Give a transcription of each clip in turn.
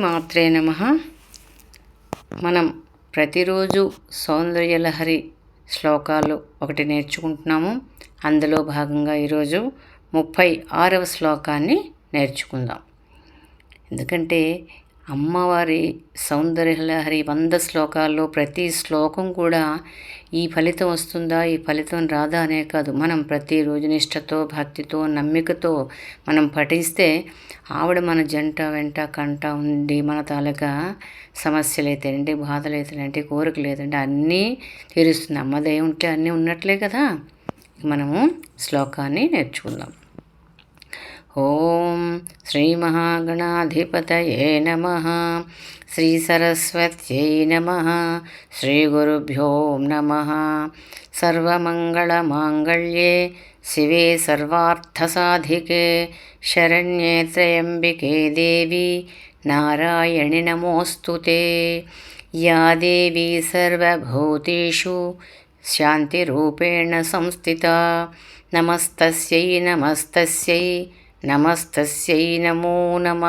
మాత్రే నమ. మనం ప్రతిరోజు సౌందర్యలహరి శ్లోకాలు ఒకటి నేర్చుకుంటున్నాము. అందులో భాగంగా ఈరోజు ముప్పై ఆరవ శ్లోకాన్ని నేర్చుకుందాం. ఎందుకంటే అమ్మవారి సౌందర్యలహరి వంద శ్లోకాల్లో ప్రతి శ్లోకం కూడా ఈ ఫలితం వస్తుందా ఈ ఫలితం రాదా అనే కాదు. మనం ప్రతిరోజు నిష్టతో భక్తితో నమ్మికతో మనం పఠిస్తే ఆవిడ మన జంట వెంట కంట ఉండి మన తాలూకా సమస్యలు అయితే బాధలు అయితే కోరికలు అయితే అన్నీ తీరుస్తుంది. అమ్మదే ఉంటే అన్నీ ఉన్నట్లే కదా. మనము శ్లోకాన్ని నేర్చుకుందాం. ॐ श्रीमहागणाधिपतये नमः। श्रीसरस्वत्यै नमः। श्रीगुरुभ्यो नमः। सर्वमङ्गलमाङ्गल्ये शिवे सर्वार्थसाधिके शरण्ये त्र्यम्बिके देवी नारायणि नमोऽस्तु ते। या देवी सर्वभूतेषु शान्तिरूपेण संस्थिता। नमस्तस्यै नमस्तस्यै। నమస్తస్యై నమో నమ.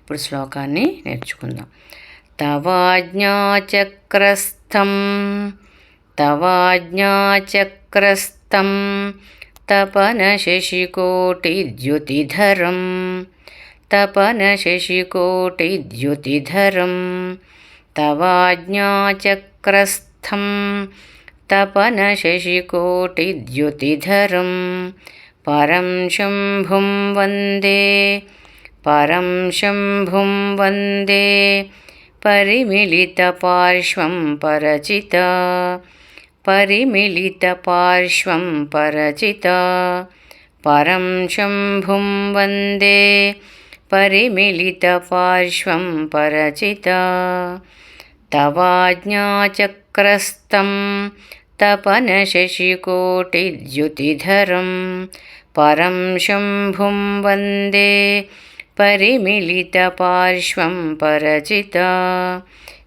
ఇప్పుడు శ్లోకాన్ని నేర్చుకుందాం. తవాజ్ఞాచక్రస్థం తవాజ్ఞాచక్రస్థం తపన శశికోటిద్యుతిధరం తపన శశికోటిద్యుతిధరం తవాజ్ఞాచక్రస్థం తపన परं शम्भुं वंदे, परं शम्भुं वंदे। परिमिलितपार्श्वं परचित परिमिलितपार्श्वं परचित। परं शम्भुं वंदे, परिमिलितपार्श्वं परचित। तवाज्ञाचक्रस्तं तपनशशिकोटिद्युतिधरं परं शम्भुं वंदे परिमिलितपार्श्वं परचिता।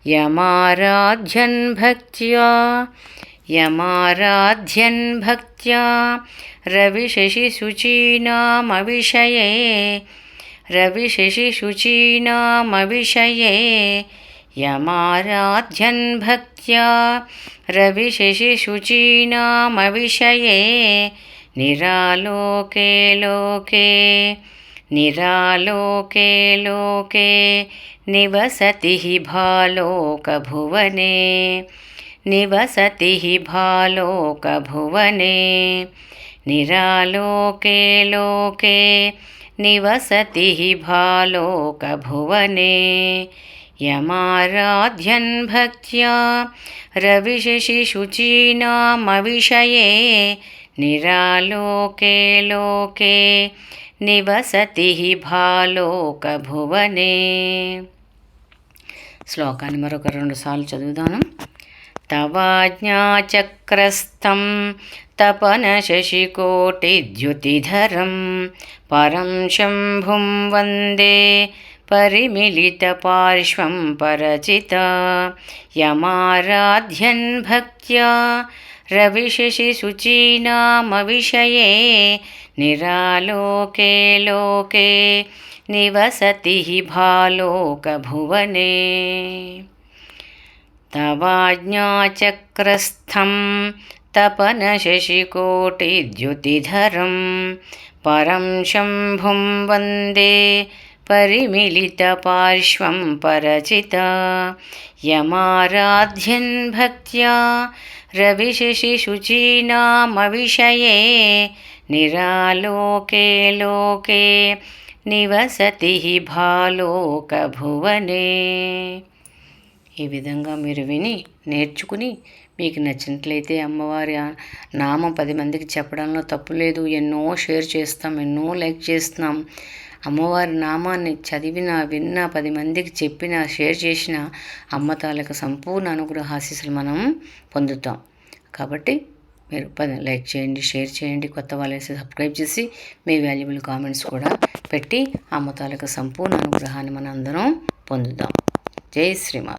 यमाराध्यन् भक्त्या यमाराध्यन् भक्त्या रविशशिशुचीनामविषये रविशशिशुचीनामविषये यमाराध्यन् भक्त्या रविशशिशुचीनामविषये నిరాలోకే లోకే నిరాలోకే లోకే నివసతి భాలోకభువనే నివసతి భాలోకభువనే నిరాలోకే లోకే నివసతి భాలోకభువనే యమారాధ్యన్ భక్త్యా రవిశిశుచీనామవిషయే निरालोके लोके నివసతి భాలోకభువనే శ్లోకాన్ని మరొక రెండు సార్లు చదువుదాను తవాజ్ఞాచక్రస్థం తపన శశికోటిద్యుతిధరం పరం శంభుం వందే परिमिलितपार्श्वं परचित यमाराध्यन् भक्त्या रविशशिशुचीनामविषये निरालोके लोके निवसति हि भालोकभुवने तवाज्ञाचक्रस्थं तपनशशिकोटिद्युतिधरं परं शम्भुं वन्दे परिमिलितपार्श्वं परचित यमाराध्यन् भक्त्या रविशशिशुचीनामविषये निरालोके लोके నివసతి భాలోకభువనే ఈ విధంగా మీరు విని నేర్చుకుని మీకు నచ్చినట్లయితే అమ్మవారి నామం పది మందికి చెప్పడంలో తప్పు లేదు ఎన్నో షేర్ చేస్తాం ఎన్నో లైక్ చేస్తున్నాం అమ్మవారి నామాన్ని చదివిన విన్న పది మందికి చెప్పిన షేర్ చేసిన అమ్మతాలకు సంపూర్ణ అనుగ్రహ ఆశీస్సులు మనం పొందుతాం. కాబట్టి మీరు పది లైక్ చేయండి షేర్ చేయండి కొత్త వాళ్ళు సబ్స్క్రైబ్ చేసి మీ వాల్యుబుల్ కామెంట్స్ కూడా పెట్టి అమ్మతాలకు సంపూర్ణ అనుగ్రహాన్ని మనం అందరం పొందుతాం. జై శ్రీమా